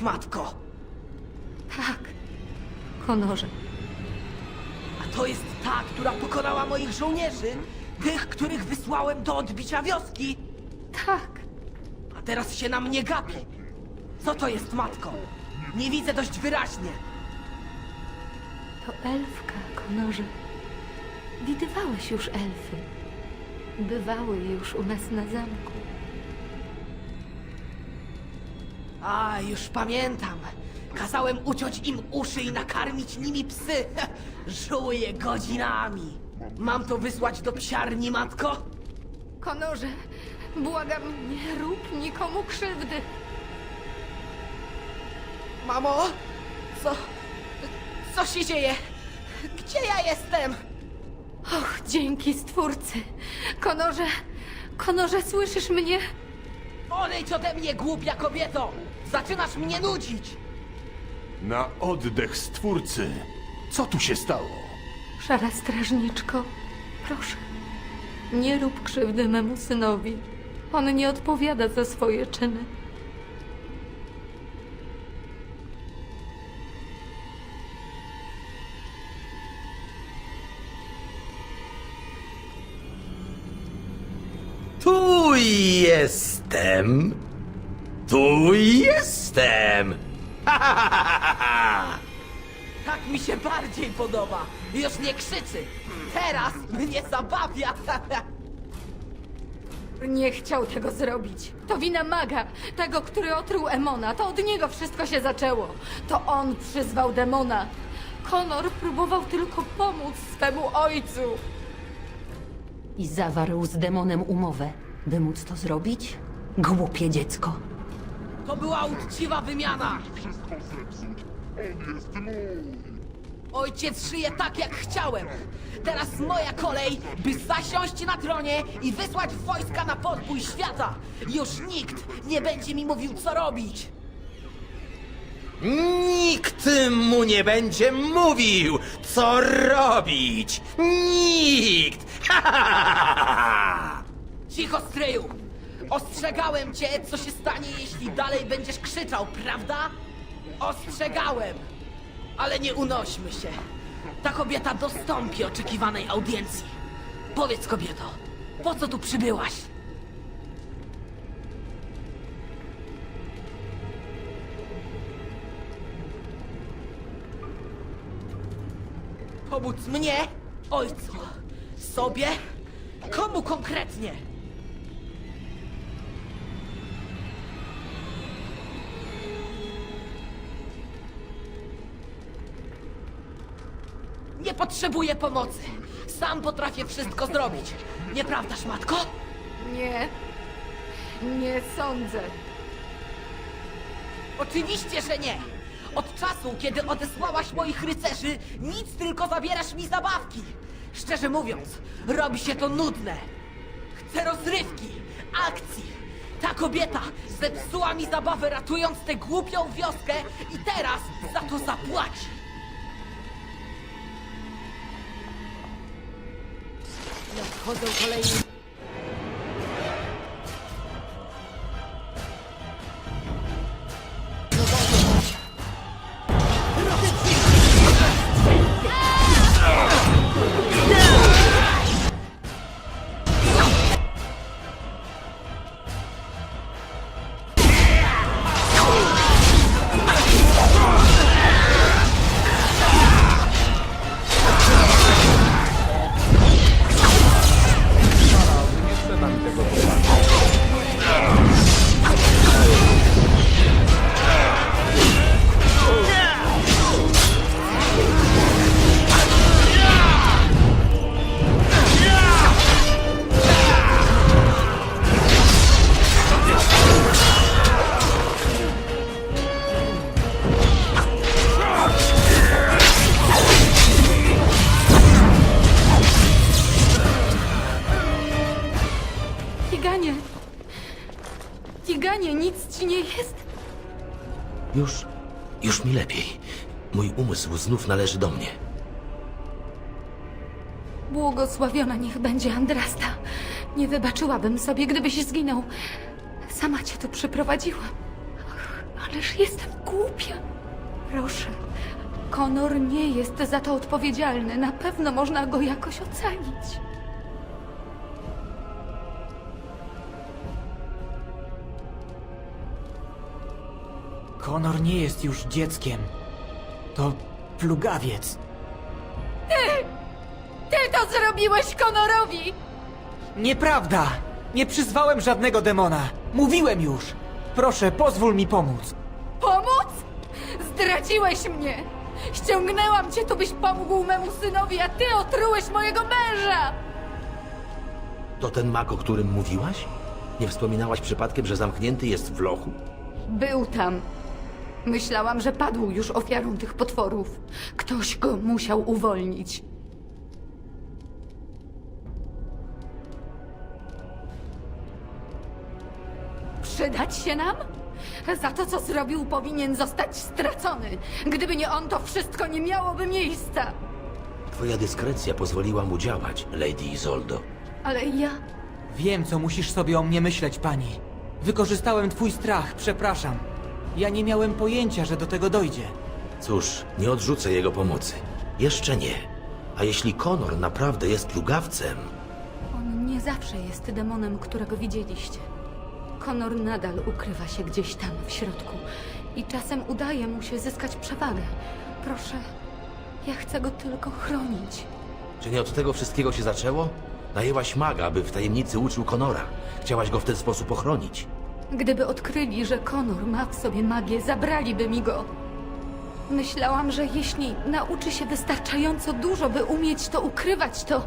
matko. Tak. Honorze. A to jest ta, która pokonała moich żołnierzy. Tych, których wysłałem do odbicia wioski. Tak. A teraz się na mnie gapi. Co to jest, matko? Nie widzę dość wyraźnie. To elfka, Konorze. Widywałeś już elfy. Bywały już u nas na zamku. A, już pamiętam. Kazałem uciąć im uszy i nakarmić nimi psy. Żuję godzinami. Mam to wysłać do psiarni, matko? Konorze, błagam, nie rób nikomu krzywdy. Mamo? Co? Co się dzieje? Gdzie ja jestem? Och, dzięki Stwórcy. Konorze, Konorze, słyszysz mnie? Odejdź ode mnie, głupia kobieto! Zaczynasz mnie nudzić! Na oddech Stwórcy. Co tu się stało? Szara strażniczko, proszę. Nie rób krzywdy memu synowi. On nie odpowiada za swoje czyny. Tu jestem. Tu jestem. Ha, ha, ha, ha, ha. Tak mi się bardziej podoba! Już nie krzyczy! Teraz mnie zabawia! Nie chciał tego zrobić. To wina maga, tego, który otruł Emona. To od niego wszystko się zaczęło. To on przyzwał demona. Konor próbował tylko pomóc swemu ojcu. I zawarł z demonem umowę, by móc to zrobić? Głupie dziecko. To była uczciwa wymiana! Ojciec szyje tak, jak chciałem! Teraz moja kolej, by zasiąść na tronie i wysłać wojska na podbój świata! Już nikt nie będzie mi mówił, co robić! Nikt mu nie będzie mówił, co robić. Nikt. Ha, ha, ha, ha, ha. Cicho, stryju! Ostrzegałem cię, co się stanie, jeśli dalej będziesz krzyczał, prawda? Ostrzegałem! Ale nie unośmy się. Ta kobieta dostąpi oczekiwanej audiencji. Powiedz, kobieto, po co tu przybyłaś? Pomóc mnie? Ojcu? Sobie? Komu konkretnie? Nie potrzebuję pomocy. Sam potrafię wszystko zrobić. Nieprawdaż, matko? Nie. Nie sądzę. Oczywiście, że nie. Od czasu, kiedy odesłałaś moich rycerzy, nic tylko zabierasz mi zabawki. Szczerze mówiąc, robi się to nudne. Chcę rozrywki, akcji. Ta kobieta zepsuła mi zabawę ratując tę głupią wioskę i teraz za to zapłaci. Nadchodzą kolejni znów należy do mnie. Błogosławiona niech będzie Andrasta. Nie wybaczyłabym sobie, gdybyś zginął. Sama cię tu przyprowadziłam. Ach, ależ jestem głupia. Proszę, Konor nie jest za to odpowiedzialny. Na pewno można go jakoś ocalić. Konor nie jest już dzieckiem. To plugawiec. Ty to zrobiłeś Konorowi! Nieprawda! Nie przyzwałem żadnego demona. Mówiłem już. Proszę, pozwól mi pomóc. Pomóc? Zdradziłeś mnie! Ściągnęłam cię tu, byś pomógł memu synowi, a ty otrułeś mojego męża! To ten mak, o którym mówiłaś? Nie wspominałaś przypadkiem, że zamknięty jest w lochu? Był tam. Myślałam, że padł już ofiarą tych potworów. Ktoś go musiał uwolnić. Przydać się nam? Za to, co zrobił, powinien zostać stracony. Gdyby nie on, to wszystko nie miałoby miejsca. Twoja dyskrecja pozwoliła mu działać, Lady Izoldo. Ale ja... Wiem, co musisz sobie o mnie myśleć, pani. Wykorzystałem twój strach, przepraszam. Ja nie miałem pojęcia, że do tego dojdzie. Cóż, nie odrzucę jego pomocy. Jeszcze nie. A jeśli Konor naprawdę jest plugawcem, On nie zawsze jest demonem, którego widzieliście. Konor nadal ukrywa się gdzieś tam w środku i czasem udaje mu się zyskać przewagę. Proszę, ja chcę go tylko chronić. czy nie od tego wszystkiego się zaczęło? Najęłaś maga, by w tajemnicy uczył Konora. Chciałaś go w ten sposób ochronić. Gdyby odkryli, że Konor ma w sobie magię, zabraliby mi go. Myślałam, że jeśli nauczy się wystarczająco dużo, by umieć to ukrywać, to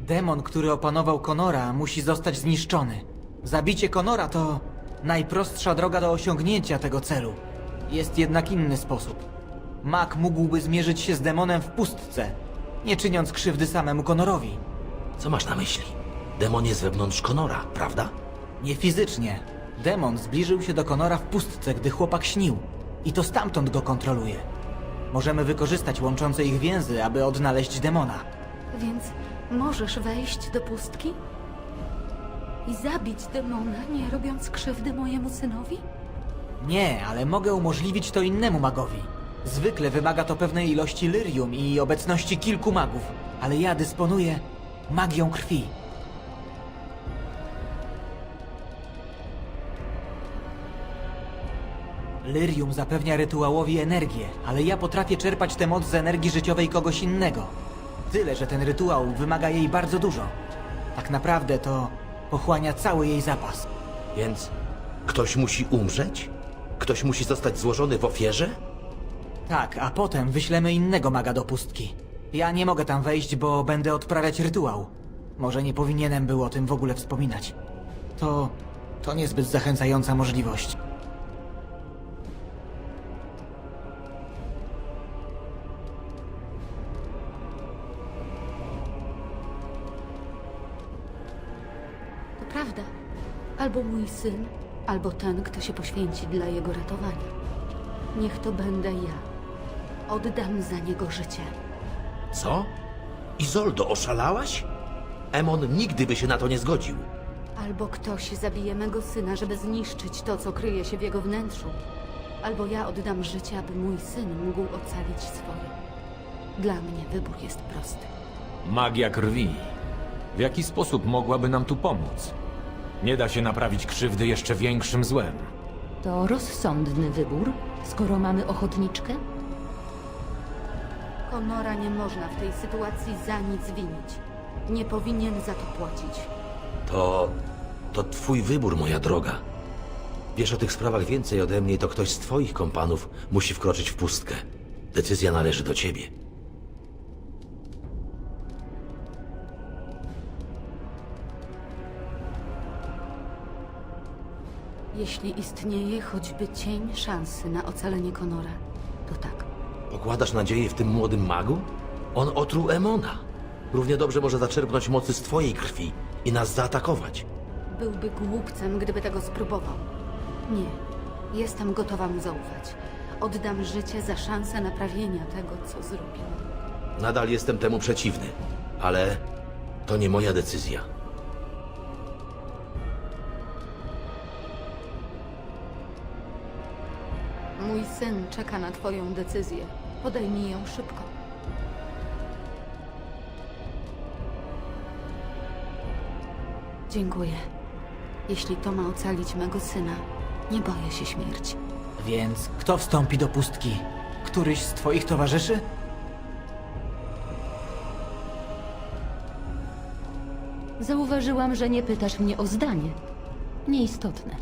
Demon, który opanował Konora, musi zostać zniszczony. Zabicie Konora to najprostsza droga do osiągnięcia tego celu. Jest jednak inny sposób. Mag mógłby zmierzyć się z demonem w pustce, nie czyniąc krzywdy samemu Konorowi. Co masz na myśli? Demon jest wewnątrz Konora, prawda? Nie fizycznie. Demon zbliżył się do Konora w pustce, gdy chłopak śnił. I to stamtąd go kontroluje. Możemy wykorzystać łączące ich więzy, aby odnaleźć demona. Więc możesz wejść do pustki i zabić demona, nie robiąc krzywdy mojemu synowi? Nie, ale mogę umożliwić to innemu magowi. Zwykle wymaga to pewnej ilości lyrium i obecności kilku magów, ale ja dysponuję magią krwi. Lyrium zapewnia rytuałowi energię, ale ja potrafię czerpać tę moc z energii życiowej kogoś innego. Tyle, że ten rytuał wymaga jej bardzo dużo. Tak naprawdę to pochłania cały jej zapas. Więc ktoś musi umrzeć? Ktoś musi zostać złożony w ofierze? Tak, a potem wyślemy innego maga do pustki. Ja nie mogę tam wejść, bo będę odprawiać rytuał. Może nie powinienem był o tym w ogóle wspominać. To... to niezbyt zachęcająca możliwość. To prawda. Albo mój syn, albo ten, kto się poświęci dla jego ratowania. Niech to będę ja. Oddam za niego życie. Co? Izoldo, oszalałaś? Emon nigdy by się na to nie zgodził. Albo ktoś zabije mego syna, żeby zniszczyć to, co kryje się w jego wnętrzu. Albo ja oddam życie, aby mój syn mógł ocalić swoje. Dla mnie wybór jest prosty. Magia krwi. W jaki sposób mogłaby nam tu pomóc? Nie da się naprawić krzywdy jeszcze większym złem. To rozsądny wybór, skoro mamy ochotniczkę? Konora nie można w tej sytuacji za nic winić. Nie powinien za to płacić. To. to twój wybór, moja droga. Wiesz o tych sprawach więcej ode mnie, to ktoś z twoich kompanów musi wkroczyć w pustkę. Decyzja należy do ciebie. Jeśli istnieje choćby cień szansy na ocalenie Konora, to tak. Pokładasz nadzieję w tym młodym magu? On otruł Emona. Równie dobrze może zaczerpnąć mocy z twojej krwi i nas zaatakować. Byłby głupcem, gdyby tego spróbował. Nie, jestem gotowa mu zaufać. Oddam życie za szansę naprawienia tego, co zrobiłam. Nadal jestem temu przeciwny, ale to nie moja decyzja. Mój syn czeka na twoją decyzję. Podaj mi ją szybko. Dziękuję. Jeśli to ma ocalić mego syna, nie boję się śmierci. Więc kto wstąpi do pustki? Któryś z twoich towarzyszy? Zauważyłam, że nie pytasz mnie o zdanie. Nieistotne.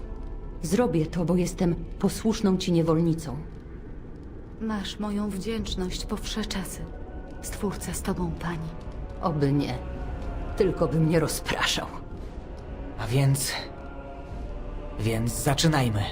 Zrobię to, bo jestem posłuszną ci niewolnicą. Masz moją wdzięczność po wsze czasy. Stwórca z tobą, pani. Oby nie. Tylko by mnie rozpraszał. A więc... Więc zaczynajmy.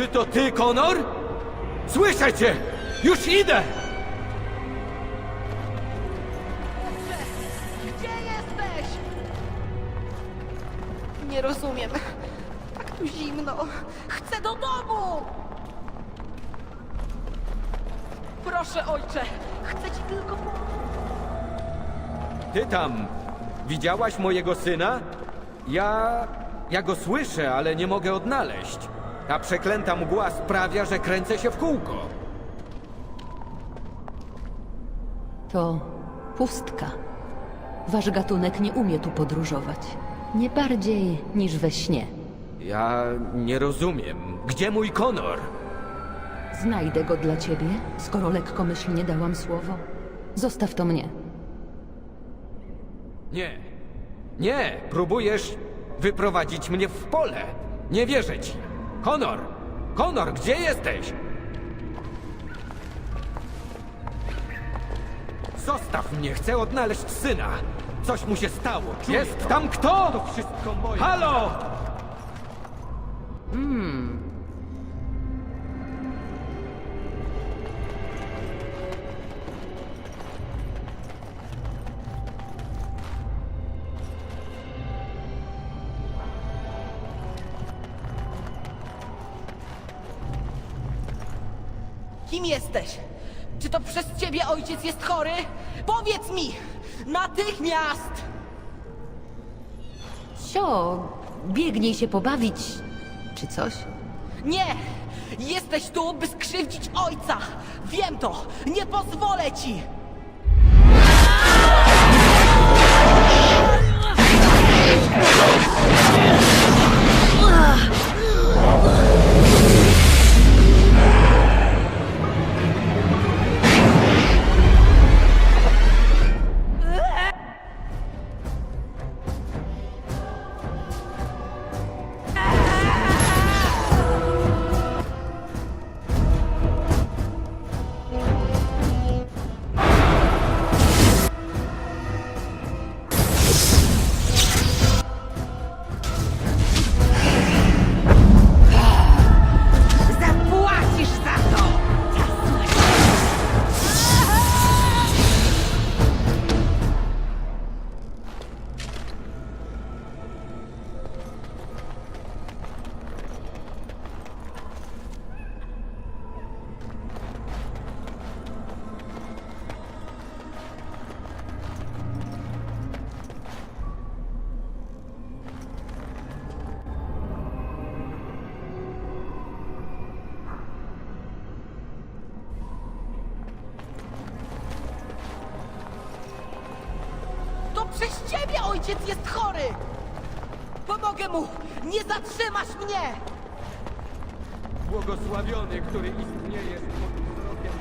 Czy to ty, Konor? Słyszę cię! Już idę! Gdzie jesteś? Nie rozumiem. Tak tu zimno. Chcę do domu! Proszę, ojcze. Chcę ci tylko pomóc. Ty tam, widziałaś mojego syna? Ja... ja go słyszę, ale nie mogę odnaleźć. Ta przeklęta mgła sprawia, że kręcę się w kółko. To pustka. Wasz gatunek nie umie tu podróżować. Nie bardziej niż we śnie. Ja nie rozumiem. Gdzie mój Konor? Znajdę go dla ciebie, skoro lekkomyślnie dałam słowo. Zostaw to mnie. Nie. Nie, próbujesz wyprowadzić mnie w pole. Nie wierzę ci. Konor! Konor, gdzie jesteś? Zostaw mnie, chcę odnaleźć syna. Coś mu się stało. Czuję Jest tam kto? To wszystko moje. Halo! kim jesteś? Czy to przez ciebie ojciec jest chory? Powiedz mi! Natychmiast! Sio, biegnij się pobawić, czy coś? Nie! Jesteś tu, by skrzywdzić ojca! Wiem to! Nie pozwolę ci! Ojciec jest chory! Pomogę mu! Nie zatrzymasz mnie! Błogosławiony, który istnieje wzrokiem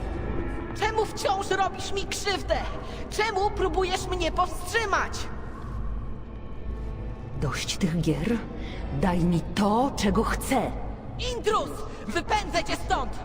Czemu wciąż robisz mi krzywdę? Czemu próbujesz mnie powstrzymać? Dość tych gier. Daj mi to, czego chcę. Intruz! Wypędzę cię stąd!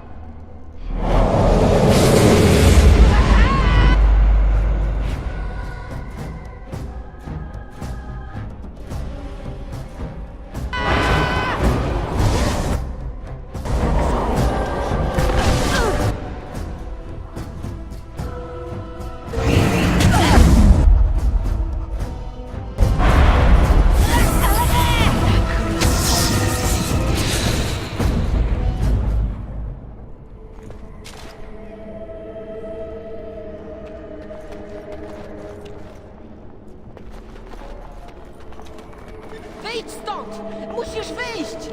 Wyjdź stąd! Musisz wyjść!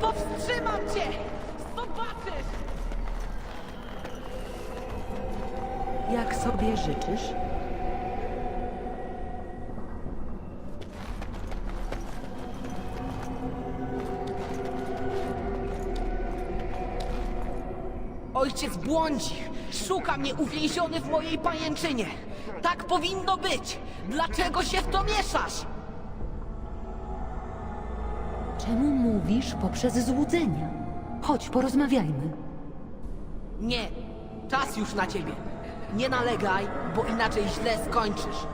Powstrzymam cię! Zobaczysz! Jak sobie życzysz? Ojciec błądzi! Szuka mnie uwięziony w mojej pajęczynie! Tak powinno być! Dlaczego się w to mieszasz? Czemu mówisz poprzez złudzenia? Chodź, porozmawiajmy. Nie, czas już na ciebie. Nie nalegaj, bo inaczej źle skończysz.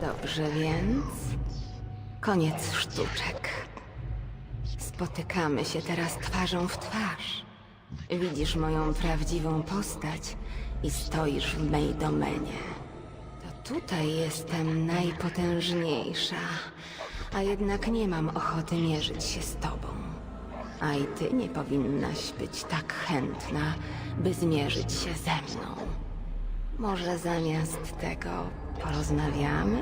Dobrze więc. Koniec sztuczek. Spotykamy się teraz twarzą w twarz. Widzisz moją prawdziwą postać i stoisz w mej domenie. To tutaj jestem najpotężniejsza, a jednak nie mam ochoty mierzyć się z tobą. A i ty nie powinnaś być tak chętna, by zmierzyć się ze mną. Może zamiast tego porozmawiamy?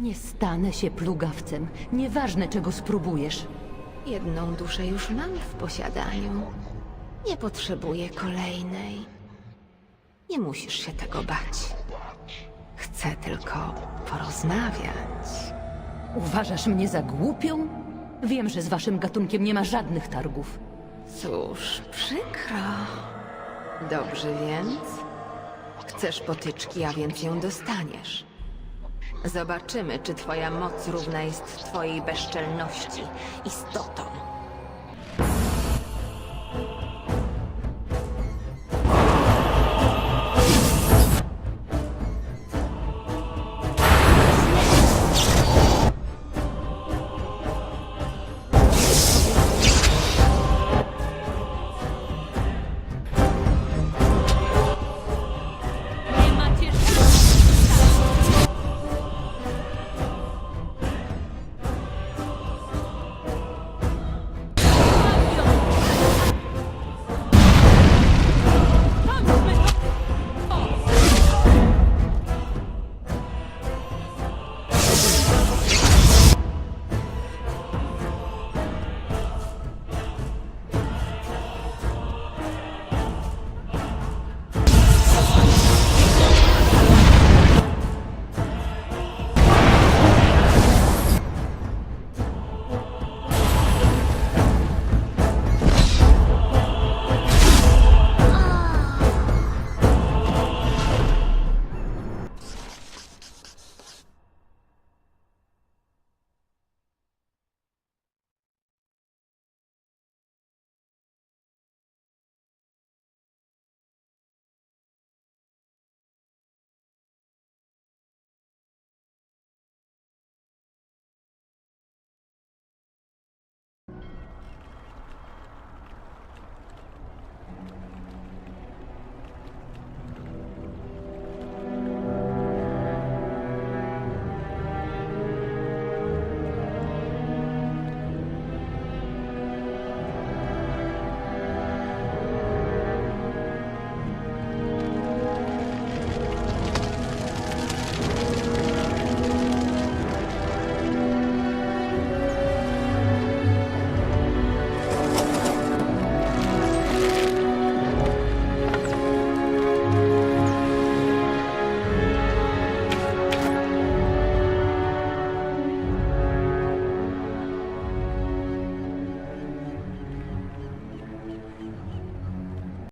Nie stanę się plugawcem. Nieważne, czego spróbujesz. Jedną duszę już mam w posiadaniu. Nie potrzebuję kolejnej. Nie musisz się tego bać. Chcę tylko porozmawiać. Uważasz mnie za głupią? Wiem, że z waszym gatunkiem nie ma żadnych targów. Cóż, przykro. Dobrze więc. Chcesz potyczki, a więc ją dostaniesz. Zobaczymy, czy twoja moc równa jest twojej bezczelności. Istoto.